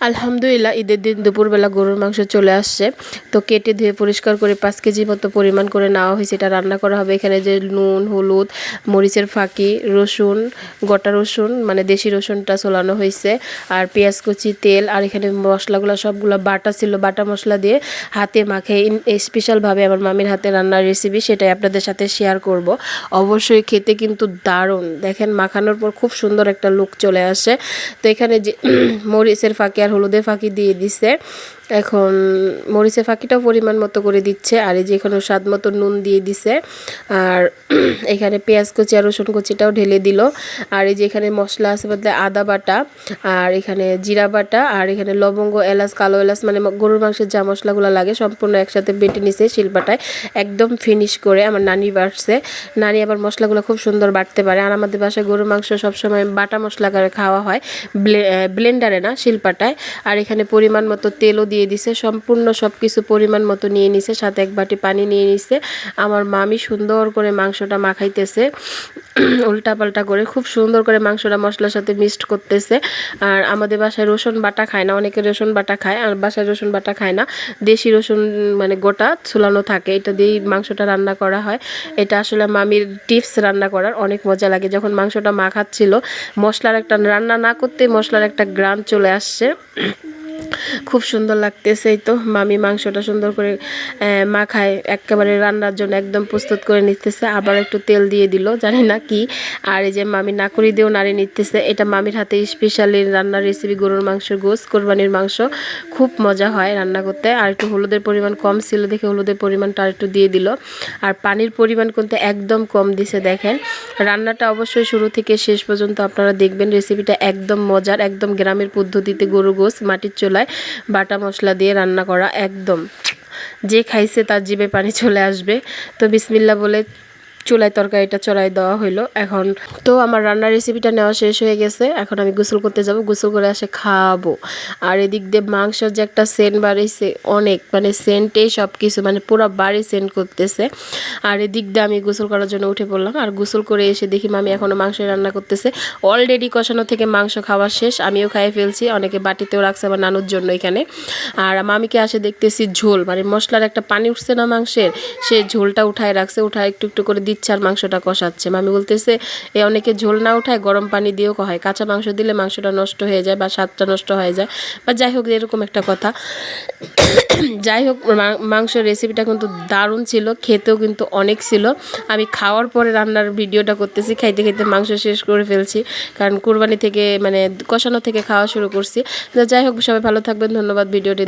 আলহামদুলিল্লাহ, ঈদের দিন দুপুরবেলা গরুর মাংস চলে আসছে। তো কেটে ধুয়ে পরিষ্কার করে পাঁচ কেজি মতো পরিমাণ করে নেওয়া হয়েছে। এটা রান্না করা হবে এখানে যে নুন, হলুদ, মরিচের ফাঁকি, রসুন, গোটা রসুন মানে দেশি রসুনটা সোলানো হয়েছে, আর পেঁয়াজ কুচি, তেল, আর এখানে মশলাগুলো সবগুলো বাটা ছিল। বাটা মশলা দিয়ে হাতে মাখে। স্পেশালভাবে আমার মামির হাতে রান্নার রেসিপি সেটাই আপনাদের সাথে শেয়ার করব। অবশ্যই খেতে কিন্তু দারুণ। দেখেন, মাখানোর পর খুব সুন্দর একটা লুক চলে আসে। তো এখানে যে মরিচের ফাঁকি আর হলুদের ফাঁকি দিয়ে দিছে। এখন মরিচের ফাঁকিটাও পরিমাণ মতো করে দিচ্ছে, আর এই যে এখানে স্বাদ মতো নুন দিয়ে দিছে, আর এখানে পেঁয়াজ কুচি আর রসুন কুচিটাও ঢেলে দিল, আর এই যে এখানে মশলা আছে বলতে আদা বাটা, আর এখানে জিরা বাটা, আর এখানে লবঙ্গ, এলাচ, কালো এলাচ মানে গরুর মাংসের যা মশলাগুলো লাগে সম্পূর্ণ একসাথে বেটে নিছে শিলপাটায়, একদম ফিনিশ করে আমার নানি বাড়ছে। নানি আবার মশলাগুলো খুব সুন্দর বাটতে পারে, আর আমাদের বাসায় গরুর মাংস সবসময় বাটা মশলা করে খাওয়া হয় ব্লেন্ডারে না, শিলপাটায়, আর এখানে পরিমাণ মতো তেলও দিয়ে দিছে, সম্পূর্ণ সব কিছু পরিমাণ মতো নিয়ে নিছে, সাথে এক বাটি পানি নিয়ে নিছে। আমার মামি সুন্দর করে মাংসটা মাখাইতেছে উল্টা পাল্টা করে খুব সুন্দর করে মাংসটা মশলার সাথে মিক্সড করতেছে। আর আমাদের বাসায় রসুন বাটা খায় না, অনেকে রসুন বাটা খায়, আর বাসায় রসুন বাটা খায় না। দেশি রসুন মানে গোটা ছুলানো থাকে, এটা দিয়েই মাংসটা রান্না করা হয়। এটা আসলে মামির টিপস রান্না করার, অনেক মজা লাগে। যখন মাংসটা মাখাচ্ছিল, মশলার একটা রান্না না করতে মশলার একটা গ্রান চলে আসছে। খুব সুন্দর লাগতেছে, এই তো। মামি মাংসটা সুন্দর করে মাখায়, একেবারে রান্নার জন্য একদম প্রস্তুত করে নিতেছে। আবার একটু তেল দিয়ে দিল, জানি না কি। আর এই যে মামি নাকুরি দিয়েও নাড়ি নিতেছে। এটা মামির হাতে স্পেশালি রান্নার রেসিপি গরুর মাংস গোস কোরবানির মাংস। খুব মজা হয় রান্না করতে। আর একটু হলুদের পরিমাণ কম ছিল দেখে হলুদের পরিমাণটা আর একটু দিয়ে দিল। আর পানির পরিমাণ কিন্তু একদম কম দিছে, দেখেন। রান্নাটা অবশ্যই শুরু থেকে শেষ পর্যন্ত আপনারা দেখবেন। রেসিপিটা একদম মজার, একদম গ্রামের পদ্ধতিতে গরু গোস মাটির চুলায় বাটা মশলা দিয়ে রান্না করা একদম। যে খাইছে তার জিভে পানি চলে আসবে। তো বিসমিল্লা বলে চুলায় তরকারিটা চড়াই দেওয়া হইল। এখন তো আমার রান্নার রেসিপিটা নেওয়া শেষ হয়ে গেছে। এখন আমি গোসল করতে যাব। গোসল করে আসে খাওয়াবো আর এদিক দিয়ে মাংসর যে একটা সেন্ট বাড়িছে, অনেক মানে সেন্টেই সব কিছু মানে পুরো বাড়ি সেন্ট করতেছে। আর এদিক দিয়ে আমি গোসল করার জন্য উঠে পড়লাম। আর গোসল করে এসে দেখি মামি এখনও মাংস রান্না করতেছে। অলরেডি কষানো থেকে মাংস খাওয়া শেষ। আমিও খাই ফেলছি। অনেকে বাটিতেও রাখছে আমার নানুর জন্য এখানে। আর মামিকে আসে দেখতেছি ঝোল। মানে মশলার একটা পানি উঠছে না মাংসের? সে ঝোলটা উঠায় রাখছে। উঠায় একটু একটু করে দিচ্ছে। আর মাংসটা কষাচ্ছে। মামি বলতেছে, এ অনেকে ঝোল না উঠায় গরম পানি দিয়েও হয় কাঁচা মাংস দিলে মাংসটা নষ্ট হয়ে যায় বা স্বাদটা নষ্ট হয়ে যায়। বা যাই হোক, এরকম একটা কথা। যাই হোক মাংসের রেসিপিটা কিন্তু দারুণ ছিল, খেতেও কিন্তু অনেক ছিল। আমি খাওয়ার পরে রান্নার ভিডিওটা করতেছি, খাইতে খাইতে মাংস শেষ করে ফেলছি। কারণ কুরবানি থেকে মানে কষানো থেকে খাওয়া শুরু করছি। যাই হোক, সবাই ভালো থাকবেন, ধন্যবাদ ভিডিওটি